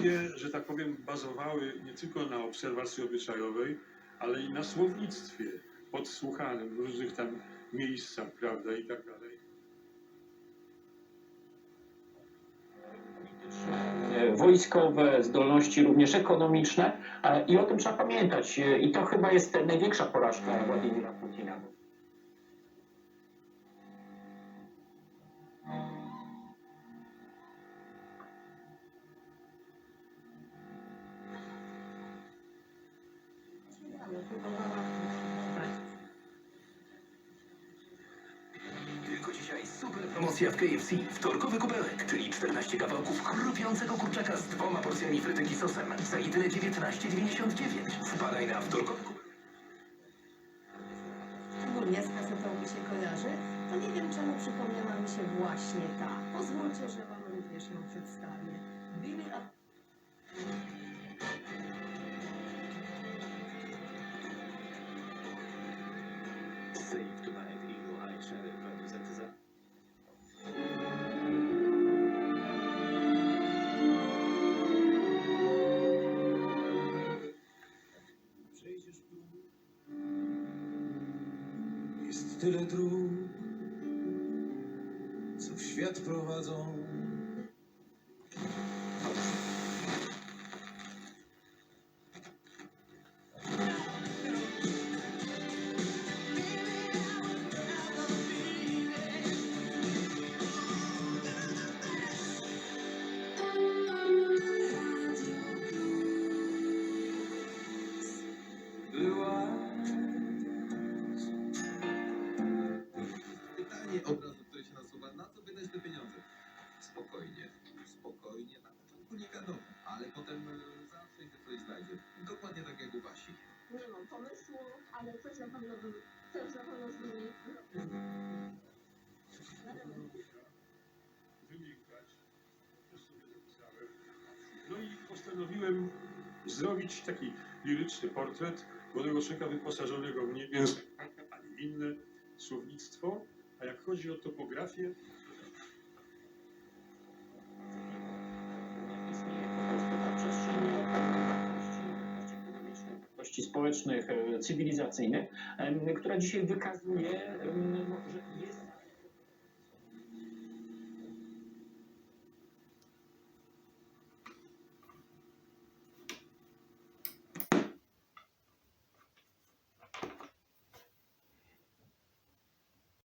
drugie, że tak powiem, bazowały nie tylko na obserwacji obyczajowej, ale i na słownictwie podsłuchanym w różnych tam miejscach, prawda, i tak dalej. wojskowe, zdolności również ekonomiczne i o tym trzeba pamiętać. I to chyba jest największa porażka Władimira Putina. Tylko dzisiaj super promocja w KFC. Wtorkowy kubełek, czyli 14 kawałków chrupiącego kurczaka z dwoma porcjami frytek i sosem za jedyne 19,99. Spadaj na wtorkowy kubełek. Szczególnie z kasetą mi się kojarzy, to nie wiem czemu przypomniała mi się właśnie ta. Pozwólcie, że wam również ją przedstawię. Jest tyle dróg, co w świat prowadzą. Spokojnie, spokojnie, na początku nie wiadomo, ale potem e, zawsze się coś znajdzie. Dokładnie tak jak u Wasi. Nie mam pomysłu, ale coś na pewno coś na pewno zmieni. Wymiękać, też sobie zapisałem. No i postanowiłem zrobić taki liryczny portret młodego człowieka wyposażonego w nie nie inne słownictwo. A jak chodzi o topografię, wartości społecznych, e, cywilizacyjnych, która dzisiaj wykazuje, no, że